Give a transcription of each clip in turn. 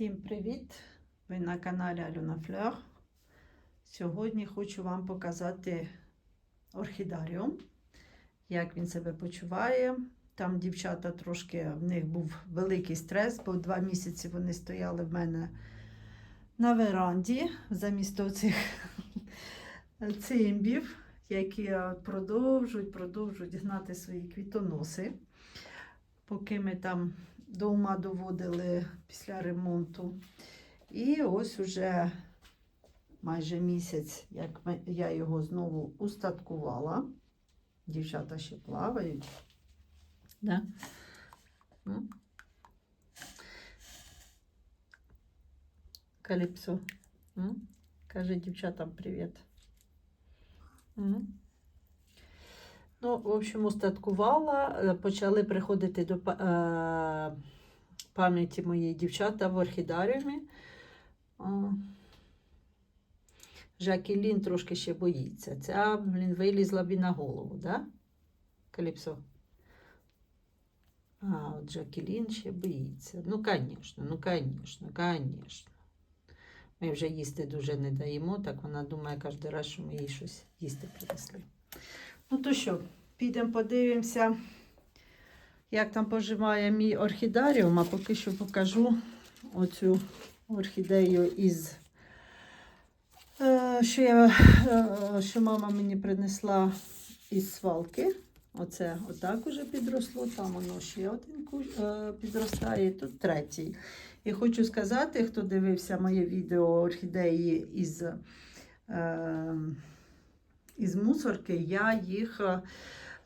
Всім привіт! Ви на каналі Альона Флер. Сьогодні хочу вам показати орхідаріум, як він себе почуває. Там дівчата трошки, в них був великий стрес, бо два місяці вони стояли в мене на веранді замість цих цимбів, які продовжують, продовжують гнати свої квітоноси. Поки ми там до ума доводили після ремонту. І ось уже майже місяць, як я його знову устаткувала. Дівчата ще плавають. Да? Каліпсо. М? Каже дівчатам привіт. Ну, в общем, устаткувала, е, почали приходити до е, пам'яті мої дівчата в орхідаріумі. О. Жакелін трошки ще боїться. Ця, блін, вилізла б і на голову, да? Каліпсо? А, от Жакелін ще боїться. Ну, звісно, ну, звісно, звісно. Ми вже їсти дуже не даємо, так вона думає кожен раз, що ми їй щось їсти принесли. Ну то що, підемо подивимося, як там поживає мій орхідаріум, а поки що покажу оцю орхідею із, е, що, я, е, що мама мені принесла із свалки. Оце отак уже підросло, там воно ще один е, підростає, тут третій. І хочу сказати, хто дивився моє відео орхідеї із. Із мусорки, я їх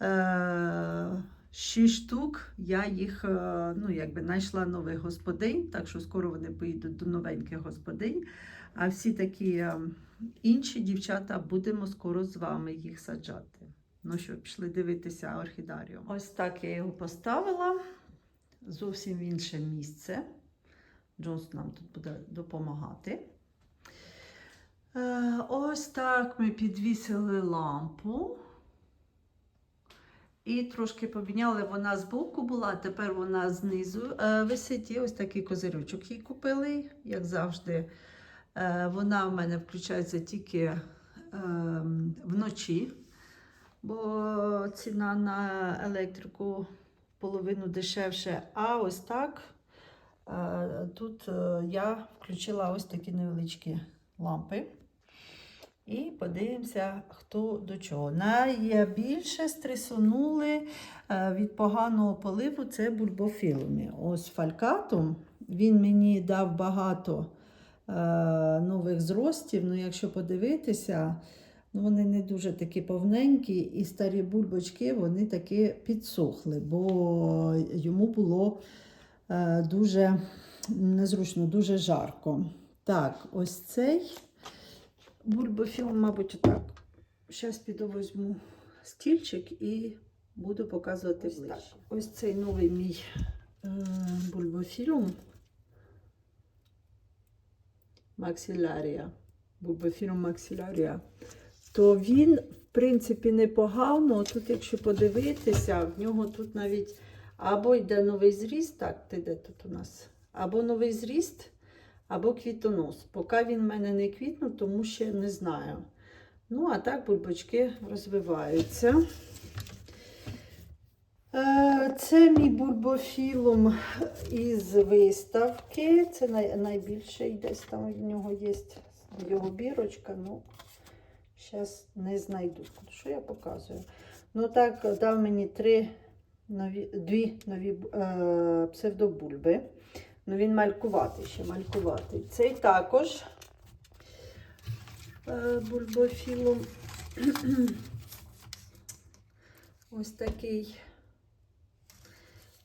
е, шість штук, я їх е, ну, якби знайшла нових господинь, так що скоро вони поїдуть до новеньких господинь. А всі такі е, інші дівчата будемо скоро з вами їх саджати. Ну що, пішли дивитися орхідаріум. Ось так я його поставила. Зовсім в інше місце. Джонс нам тут буде допомагати. Е, Ось так ми підвісили лампу. І трошки поміняли, вона збоку була, а тепер вона знизу е, висить. І ось такий козирючок їй купили, як завжди. Е, Вона в мене включається тільки вночі, бо ціна на електрику половину дешевше. А ось так тут я включила ось такі невеличкі лампи. І подивимося, хто до чого. Найбільше стресонули е, від поганого поливу це бульбофілумі. Ось фалькатум. Він мені дав багато е, нових зростів. Ну, якщо подивитися, ну, вони не дуже такі повненькі, і старі бульбочки вони таки підсохли, бо йому було е, дуже незручно, дуже жарко. Так, ось цей. Бульбофілм, мабуть, отак. Зараз піду візьму стільчик і буду показувати ось так. Ось цей новий мій е, бульбофілм. Максилярія. Бульбофілм Максилярія. То він, в принципі, непогано. Тут, якщо подивитися, в нього тут навіть або йде новий зріст, так, ти де тут у нас? Або новий зріст, або квітонос. Поки він в мене не квітнув, тому ще не знаю. Ну, а так бульбочки розвиваються. Е, Це мій бульбофілум із виставки. Це найбільший десь там в нього є його бірочка. Ну, зараз не знайду. Що я показую? Ну, так, дав мені три нові, дві нові е, псевдобульби. Ну, він малькуватий ще малькуватий. Цей також е, бульбофілум. Ось такий.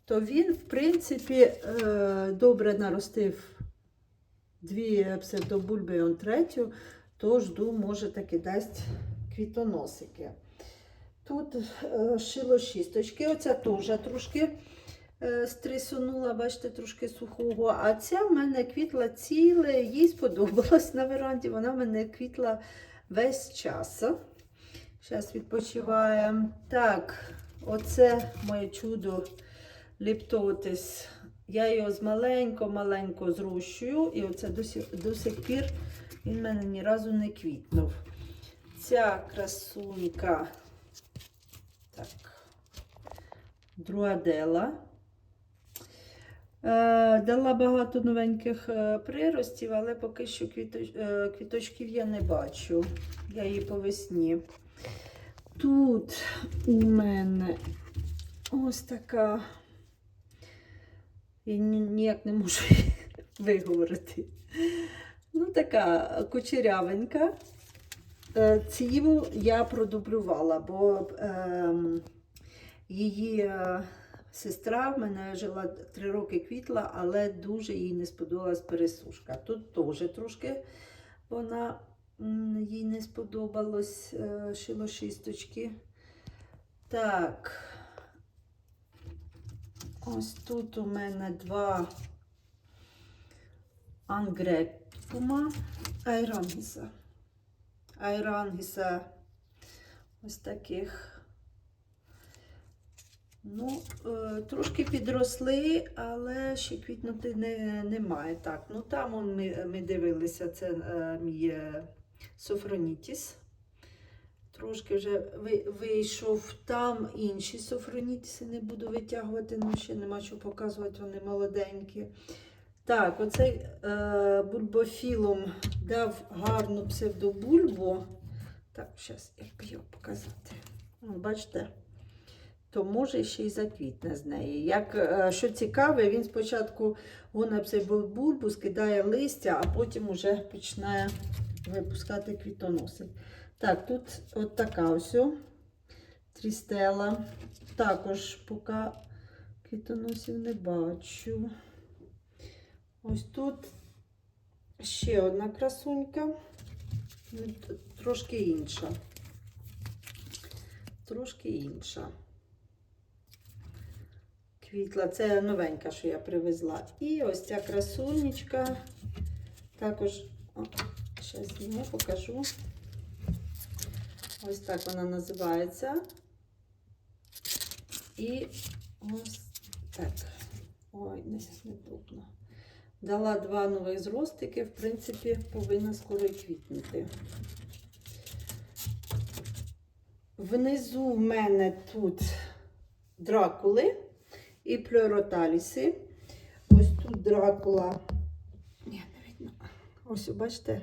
То він, в принципі, е, добре наростив дві псевдобульби і он третю, то жду, може таки дасть квітоносики. Тут е, шило шісточки, оця теж трошки е, стрісунула, бачите, трошки сухого. А ця в мене квітла ціле, їй сподобалось на веранді. Вона в мене квітла весь час. Зараз відпочиваємо. Так, оце моє чудо ліптотис Я його з маленько-маленько зрощую, і оце до сих, до сих пір він в мене ні разу не квітнув. Ця красунька, так, друадела. Е, дала багато новеньких е, приростів, але поки що е, квіточків я не бачу. Я її по весні. Тут у мене ось така. Я ніяк не можу її виговорити. Ну, така кучерявенька. Ціву я продублювала, бо ем, її сестра в мене жила три роки квітла, але дуже їй не сподобалась пересушка. Тут теж трошки вона їй не сподобалось е, шилошисточки. Так. Ось тут у мене два ангрепума айрангіса. Айрангіса ось таких. Ну, е, трошки підросли, але ще квітнути не, немає. Так, ну там он ми, ми дивилися, це е, мій е, Софронітіс. Трошки вже вийшов там інші софронітіси, не буду витягувати, ну ще нема що показувати, вони молоденькі. Так, оцей е, бульбофілом дав гарну псевдобульбу. Так, зараз як його показати. Бачите? То може ще й заквітне з неї. Як, е, що цікаве, він спочатку гона псевдобульбу, скидає листя, а потім уже починає випускати квітоноси. Так, тут от така ось трістела. Також поки квітоносів не бачу. Ось тут ще одна красунька, ну, трошки інша. Трошки інша. Квітла, це новенька, що я привезла. І ось ця красунечка. Також, зараз зніму, покажу. Ось так вона називається. І ось так. Ой, не неудобно. Дала два нових зростики, в принципі, повинна скоро й квітнути. Внизу в мене тут дракули і плюроталіси. Ось тут дракула. Ні, не видно. Ось, бачите,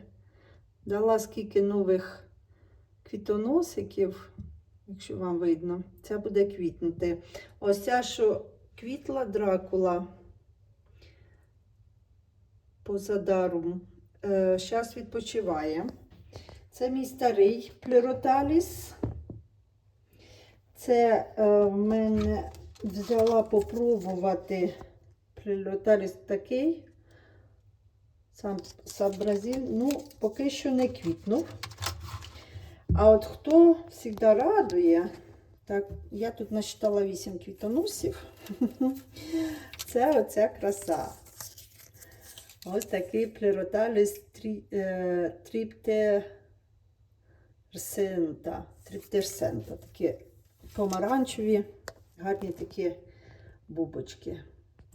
дала скільки нових квітоносиків, якщо вам видно, ця буде квітнути. Ось ця, що квітла дракула поза даром, зараз відпочиває. Це мій старий плюроталіс. Це е, в мене взяла попробувати плюроталіс такий. Сам сабразін. Ну, поки що не квітнув. А от хто завжди радує, так, я тут насчитала 8 квітоносів. Це оця краса. Ось такий плероталіс трі, е, тріптерсента. Тріптерсента. Такі помаранчеві, гарні такі бубочки.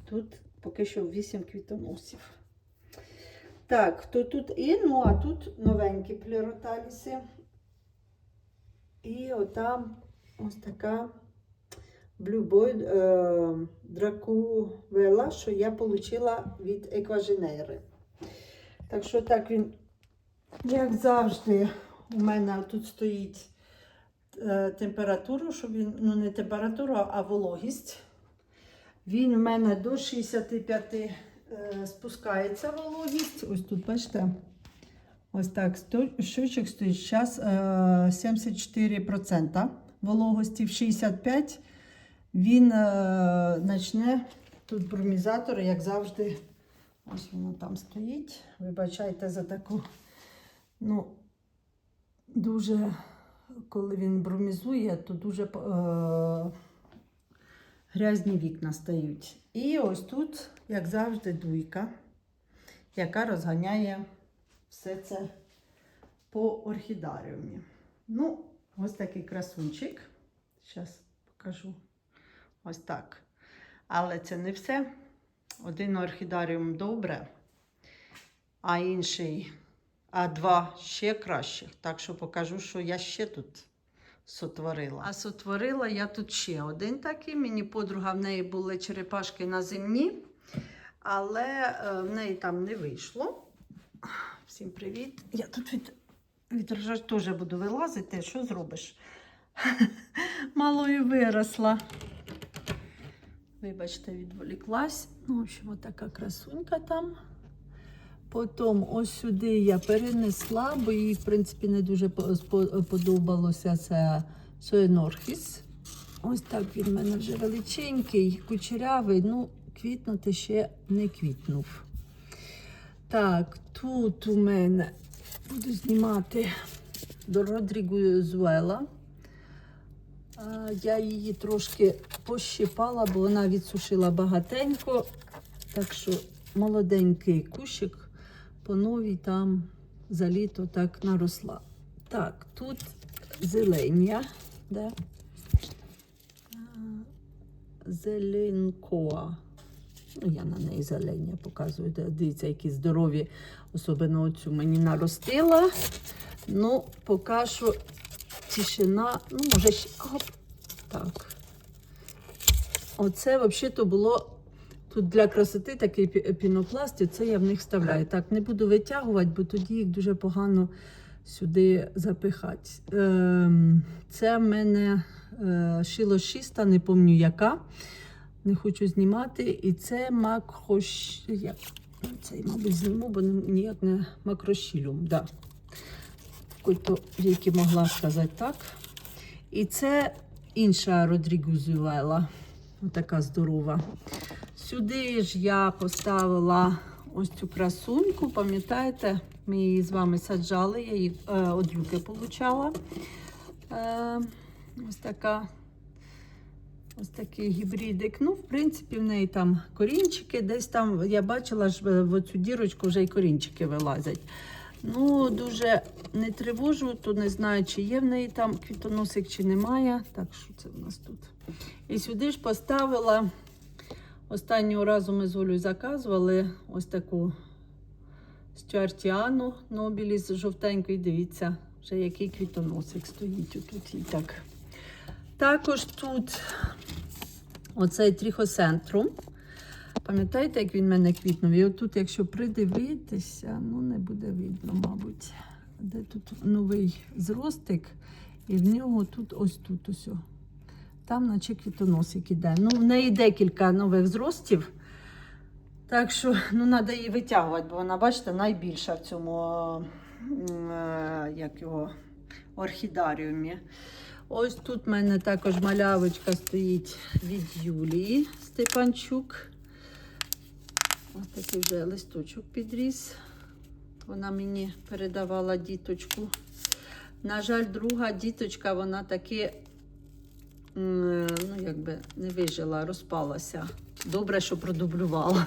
Тут поки що 8 квітоносів. Так, то тут і, ну, а тут новенькі плероталіси. І отам ось така Blue е, дракувела, що я отримала від екваженери. Так що так він, як завжди, у мене тут стоїть е, температура, щоб він, ну не температура, а вологість. Він у мене до 65 е, спускається вологість. Ось тут, бачите, ось так щучок стоїть. Зараз е, 74% вологості в 65%. він почне тут бромізатор, як завжди. Ось воно там стоїть. Вибачайте за таку. Ну, дуже, коли він бромізує, то дуже е, грязні вікна стають. І ось тут, як завжди, дуйка, яка розганяє все це по орхідаріумі. Ну, ось такий красунчик. Зараз покажу. Ось так. Але це не все. один орхідаріум добре, а інший, а два ще кращих. Так що покажу, що я ще тут сотворила. А сотворила я тут ще один такий. Мені подруга в неї були черепашки на зимні, але е, в неї там не вийшло. Всім привіт. Я тут від, від рожа теж буду вилазити. Що зробиш? Малою виросла. Вибачте, відволіклась. Ну, в общем, така красунька там. Потім ось сюди я перенесла, бо їй, в принципі, не дуже подобалося це Соенорхіс. Ось так він в мене вже величенький, кучерявий, ну, квітнути ще не квітнув. Так, тут у мене буду знімати до Родрігу Зуела. Я її трошки пощипала, бо вона відсушила багатенько. Так що молоденький кущик по новій там за літо так наросла. Так, тут зелення. Да? Зеленкоа. Ну, я на неї зелення показую. Дивіться, які здорові, особливо оцю мені наростила. Ну, поки що тишина, ну, може ще. Оп, так. Оце взагалі було тут для красоти такий пі- пінопласт, і це я в них вставляю. Так, не буду витягувати, бо тоді їх дуже погано сюди запихати. Ем, це в мене е, шило шіста, не пам'ятаю яка. Не хочу знімати. І це макрош... Як? Цей, мабуть, зніму, бо ніяк не макрошілюм. Да. Кото тільки могла сказати так. І це інша Родрігу Зюела. Отака здорова. Сюди ж я поставила ось цю красуньку. Пам'ятаєте, ми її з вами саджали, я її е, од люки получала. Е, ось така. Ось такий гібридик. Ну, в принципі, в неї там корінчики. Десь там я бачила ж е, в цю дірочку вже й корінчики вилазять. Ну, дуже не тривожу, то не знаю, чи є в неї там квітоносик, чи немає. Так, що це в нас тут? І сюди ж поставила. Останнього разу ми з Олею заказували ось таку стюартіану Нобілі з жовтенької. Дивіться, вже який квітоносик стоїть отут і так. Також тут оцей тріхоцентрум. Пам'ятаєте, як він в мене квітнув? І отут, якщо придивитися, ну не буде видно, мабуть. Де тут новий зростик, і в нього тут ось тут ось. Там, наче квітоносик іде. Ну, в неї декілька нових зростів. Так що ну, треба її витягувати, бо вона, бачите, найбільша в цьому е, як його, орхідаріумі. Ось тут в мене також малявочка стоїть від Юлії Степанчук. Ось такий вже листочок підріс. Вона мені передавала діточку. На жаль, друга діточка, вона таки ну, якби не вижила, розпалася. Добре, що продублювала.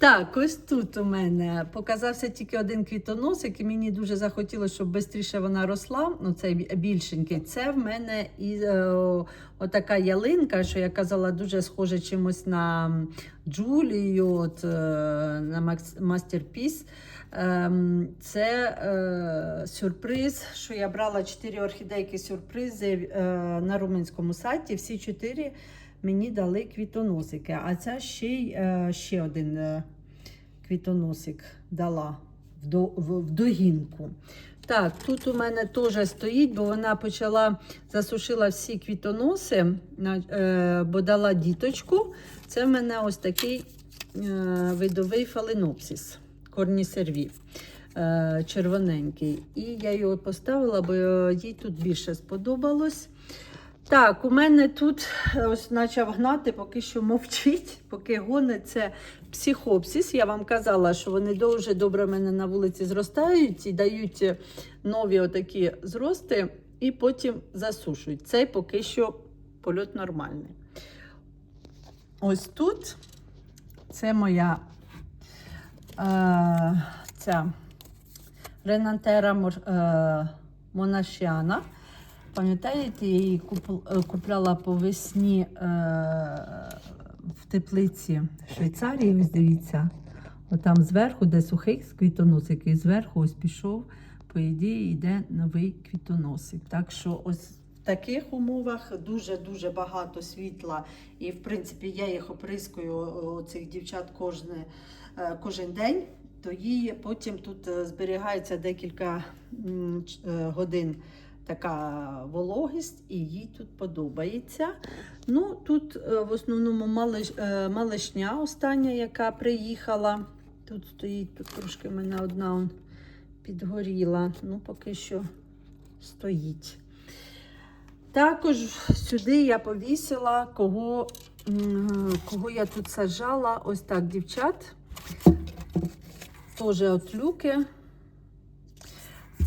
Так, ось тут у мене показався тільки один квітоносик, і мені дуже захотілося, щоб швидше вона росла. Ну, цей більшенький. Це в мене і е, о, отака ялинка, що я казала, дуже схоже чимось на Джулію, от, е, на Masterpiece. Ем, Це е, сюрприз, що я брала 4 орхідейки сюрпризи е, на румунському сайті. Всі 4 мені дали квітоносики. А ця ще, е, ще один е, квітоносик дала в, до, в, в догінку. Так, тут у мене теж стоїть, бо вона почала засушила всі квітоноси, е, бо дала діточку. Це в мене ось такий видовий фаленопсис, корнісерві. е, Червоненький. І я його поставила, бо їй тут більше сподобалось. Так, у мене тут е, ось почав гнати, поки що мовчить, поки гонить це психопсис. Я вам казала, що вони дуже добре в мене на вулиці зростають і дають е, нові отакі зрости, і потім засушують. Цей поки що польот нормальний. Ось тут це моя е, ця Ренантера е, Монашіана. Пам'ятаєте, я її е, купляла по весні е, в теплиці Швейцарії, ось дивіться. Отам зверху, де сухий квітоносик, і зверху ось пішов, по ідеї, йде новий квітоносик. Так що ось в таких умовах дуже-дуже багато світла. І, в принципі, я їх оприскую цих дівчат кожне, е, кожен день. То їй потім тут е, зберігається декілька годин така вологість, і їй тут подобається. Ну, тут е, в основному е, малишня остання, яка приїхала. Тут стоїть, тут трошки в мене одна підгоріла. Ну, поки що стоїть. Також сюди я повісила, кого, кого я тут саджала. Ось так, дівчат. Теж от люки.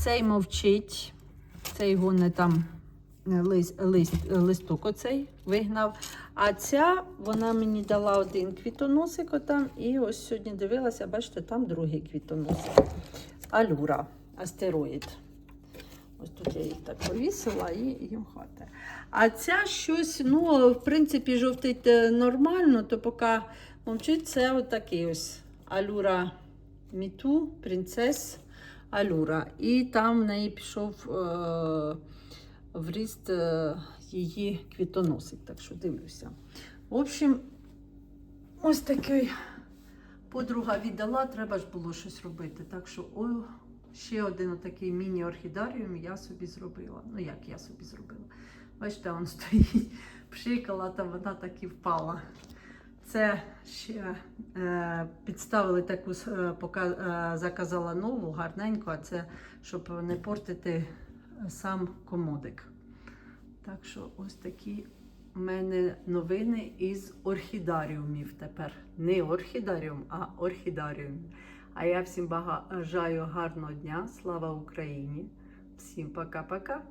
Цей мовчить, цей гоне там е, лист, лист, листок оцей вигнав. А ця вона мені дала один квітоносик отам. І ось сьогодні дивилася, бачите, там другий квітоносик. Алюра, астероїд. Ось тут я їх так повісила і їм хватає. А ця щось, ну, в принципі, жовтить е, нормально, то поки мовчить, це отакий ось Алюра Міту, принцес Алюра. І там в неї пішов е, ріст е, її квітоносик, так що дивлюся. В общем, ось такий подруга віддала, треба ж було щось робити. Так що, о, ще один такий міні-орхідаріум я собі зробила. Ну, як я собі зробила. Бачите, він стоїть, пшикала, там вона так і впала. Це ще е, підставили таку, е, пока, е, заказала нову, гарненьку, а це щоб не портити сам комодик. Так що ось такі в мене новини із орхідаріумів тепер. Не орхідаріум, а орхідаріум. А я всім бажаю гарного дня. Слава Україні! Всім пока-пока!